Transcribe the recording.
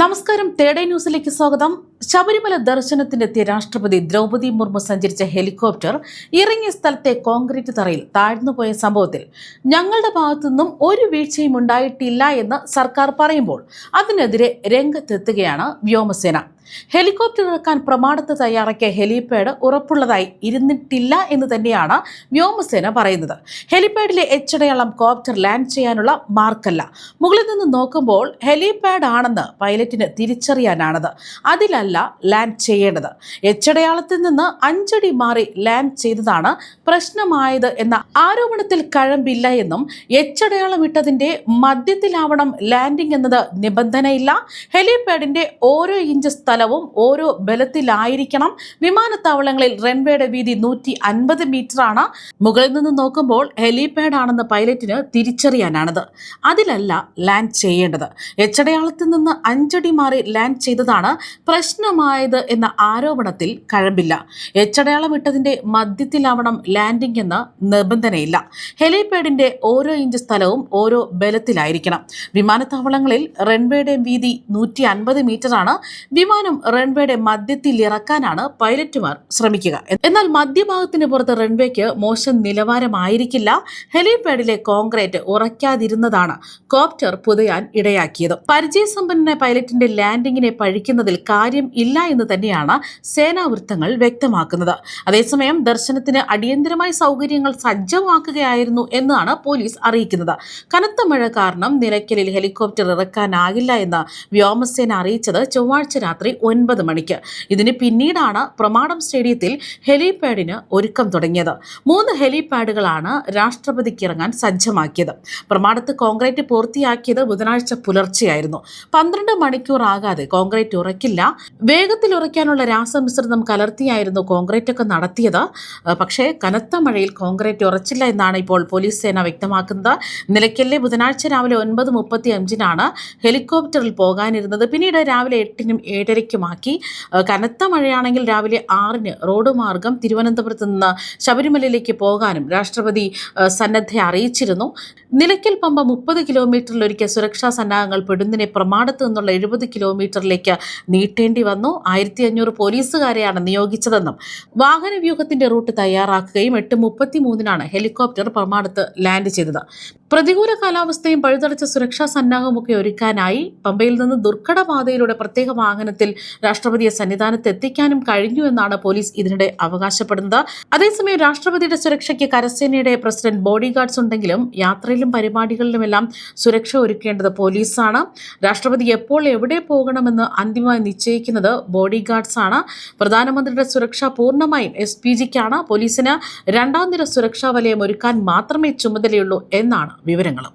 നമസ്കാരം തേടേ ന്യൂസിലേക്ക് സ്വാഗതം. ശബരിമല ദർശനത്തിനെത്തിയ രാഷ്ട്രപതി ദ്രൗപദി മുർമു സഞ്ചരിച്ച ഹെലികോപ്റ്റർ ഇറങ്ങിയ സ്ഥലത്തെ കോൺക്രീറ്റ് തറയിൽ താഴ്ന്നുപോയ സംഭവത്തിൽ ഞങ്ങളുടെ ഭാഗത്തുനിന്നും ഒരു വീഴ്ചയും ഉണ്ടായിട്ടില്ല എന്ന് സർക്കാർ പറയുമ്പോൾ അതിനെതിരെ രംഗത്തെത്തുകയാണ് വ്യോമസേന. ഹെലികോപ്റ്റർ ഇറക്കാൻ പ്രമാണത്ത് തയ്യാറാക്കിയ ഹെലിപാഡ് ഉറപ്പുള്ളതായി ഇരുന്നിട്ടില്ല എന്ന് തന്നെയാണ് വ്യോമസേന പറയുന്നത്. ഹെലിപാഡിലെ എച്ചടയാളം കോപ്റ്റർ ലാൻഡ് ചെയ്യാനുള്ള മാർക്കല്ല. മുകളിൽ നിന്ന് നോക്കുമ്പോൾ ഹെലിപാഡ് ആണെന്ന് പൈലറ്റിന് തിരിച്ചറിയാനാണത്. അതിലല്ല ലാൻഡ് ചെയ്യേണ്ടത്. എച്ചടയാളത്തിൽ നിന്ന് അഞ്ചടി മാറി ലാൻഡ് ചെയ്തതാണ് പ്രശ്നമായത് എന്ന ആരോപണത്തിൽ കഴമ്പില്ല എന്നും എച്ചടയാളം ഇട്ടതിന്റെ മധ്യത്തിലാവണം ലാൻഡിംഗ് എന്നത് നിബന്ധനയില്ല. ഹെലിപാഡിന്റെ ഓരോ ഇഞ്ച് സ്ഥലവും ഓരോ ബലത്തിലായിരിക്കണം. വിമാനത്താവളങ്ങളിൽ റൺവേയുടെ വീതി നൂറ്റി അൻപത് മീറ്ററാണ് മുകളിൽ നിന്ന് നോക്കുമ്പോൾ ഹെലിപാഡ് ആണെന്ന് പൈലറ്റിന് തിരിച്ചറിയാനാണത്. അതിലല്ല ലാൻഡ് ചെയ്യേണ്ടത്. എച്ചടയാളത്തിൽ നിന്ന് അഞ്ചടി മാറി ലാൻഡ് ചെയ്തതാണ് പ്രശ്നമായത് എന്ന ആരോപണത്തിൽ കഴമ്പില്ല. എച്ചടയാളം ഇട്ടതിന്റെ മധ്യത്തിലാവണം ലാൻഡിംഗ് എന്ന നിബന്ധനയില്ല ഹെലിപാഡിന്റെ ഓരോ ഇഞ്ച് സ്ഥലവും ഓരോ ബലത്തിലായിരിക്കണം. വിമാനത്താവളങ്ങളിൽ റൺവേയുടെ വീതി നൂറ്റി അൻപത് മീറ്ററാണ്. വിമാനം റൺവേയുടെ മധ്യത്തിൽ ഇറക്കാനാണ് പൈലറ്റുമാർ ശ്രമിക്കുക. എന്നാൽ മധ്യഭാഗത്തിന് പുറത്ത് റൺവേക്ക് മോശം നിലവാരമായിരിക്കില്ല. ഹെലിപാഡിലെ കോൺക്രീറ്റ് ഉറയ്ക്കാതിരുന്നതാണ് കോപ്റ്റർ പുതയാൻ ഇടയാക്കിയത്. പരിചയസമ്പന്നനായ പൈലറ്റിന്റെ ലാൻഡിങ്ങിനെ പഴിക്കുന്നതിൽ കാര്യം ഇല്ല എന്ന് തന്നെയാണ് സേനാവൃത്തങ്ങൾ വ്യക്തമാക്കുന്നത്. അതേസമയം ദർശനത്തിന് അടിയന്തരമായി സൗകര്യങ്ങൾ സജ്ജമാക്കുകയായിരുന്നു എന്നാണ് പോലീസ് അറിയിക്കുന്നത്. കനത്ത മഴ കാരണം നിലയ്ക്കലിൽ ഹെലികോപ്റ്റർ ഇറക്കാനാകില്ല എന്ന് വ്യോമസേന അറിയിച്ചത് ചൊവ്വാഴ്ച രാത്രി ഒൻപത് മണിക്ക്. ഇതിന് പിന്നീടാണ് പ്രമാണം സ്റ്റേഡിയത്തിൽ ഹെലിപാഡിന് ഒരുക്കം തുടങ്ങിയത്. മൂന്ന് ഹെലിപാഡുകളാണ് രാഷ്ട്രപതിക്ക് ഇറങ്ങാൻ സജ്ജമാക്കിയത്. പ്രമാടത്ത് കോൺക്രീറ്റ് പൂർത്തിയാക്കിയത് ബുധനാഴ്ച പുലർച്ചെയായിരുന്നു. പന്ത്രണ്ട് മണിക്കൂർ ആകാതെ കോൺക്രീറ്റ് ഉറക്കില്ല. വേഗത്തിൽ ഉറയ്ക്കാനുള്ള രാസമിശ്രിതം കലർത്തിയായിരുന്നു കോൺക്രീറ്റ് ഒക്കെ നടത്തിയത് പക്ഷേ കനത്ത മഴയിൽ കോൺക്രീറ്റ് ഉറച്ചില്ല എന്നാണ് ഇപ്പോൾ പോലീസ് സേന വ്യക്തമാക്കുന്നത്. നിലയ്ക്കലിലെ ബുധനാഴ്ച രാവിലെ ഒൻപത് മുപ്പത്തി അഞ്ചിനാണ് ഹെലികോപ്റ്ററിൽ പോകാനിരുന്നത്. പിന്നീട് രാവിലെ എട്ടിനും ഏഴരയ്ക്കുമാക്കി. കനത്ത മഴയാണെങ്കിൽ രാവിലെ ആറിന് റോഡ് മാർഗം തിരുവനന്തപുരത്ത് നിന്ന് ശബരിമലയിലേക്ക് പോകാനും രാഷ്ട്രപതി സന്നദ്ധയെ സന്നദ്ധ അറിയിച്ചിരുന്നു. നിലയ്ക്കൽ പമ്പ മുപ്പത് കിലോമീറ്ററിലൊരിക്കൽ സുരക്ഷാ സന്നാഹങ്ങൾ പെടുന്നതിനെ പ്രമാണത്ത് നിന്നുള്ള എഴുപത് കിലോമീറ്ററിലേക്ക് നീട്ടേണ്ടി വന്നു. ആയിരത്തി അഞ്ഞൂറ് പോലീസുകാരെയാണ് നിയോഗിച്ചതെന്നും വാഹന വ്യൂഹത്തിന്റെ റൂട്ട് തയ്യാറാക്കുകയും എട്ട് മുപ്പത്തി മൂന്നിനാണ് ഹെലികോപ്റ്റർ പ്രമാണത്ത് ലാൻഡ് ചെയ്തത്. പ്രതികൂല കാലാവസ്ഥയും പഴുതടച്ച സുരക്ഷാ സന്നാഹമൊക്കെ ഒരുക്കാനായി പമ്പയിൽ നിന്ന് ദുർഘടപാതയിലൂടെ പ്രത്യേക വാഹനത്തിൽ രാഷ്ട്രപതിയെ സന്നിധാനത്ത് എത്തിക്കാനും കഴിഞ്ഞു എന്നാണ് പോലീസ് ഇതിനിടെ അവകാശപ്പെടുന്നത്. അതേസമയം രാഷ്ട്രപതിയുടെ സുരക്ഷയ്ക്ക് കരസേനയുടെ പ്രസിഡന്റ് ബോഡി ഗാർഡ്സ് ഉണ്ടെങ്കിലും യാത്രയിലും പരിപാടികളിലുമെല്ലാം സുരക്ഷ ഒരുക്കേണ്ടത് പോലീസാണ്. രാഷ്ട്രപതി എപ്പോൾ എവിടെ പോകണമെന്ന് അന്തിമമായി നിശ്ചയിക്കുന്നത് ബോഡി ഗാർഡ്സ് ആണ് പ്രധാനമന്ത്രിയുടെ സുരക്ഷ പൂർണമായും എസ് പി ജിക്കാണ്. പോലീസിന് രണ്ടാം നിര സുരക്ഷാ വലയം ഒരുക്കാൻ മാത്രമേ ചുമതലയുള്ളൂ എന്നാണ് വിവരങ്ങളും.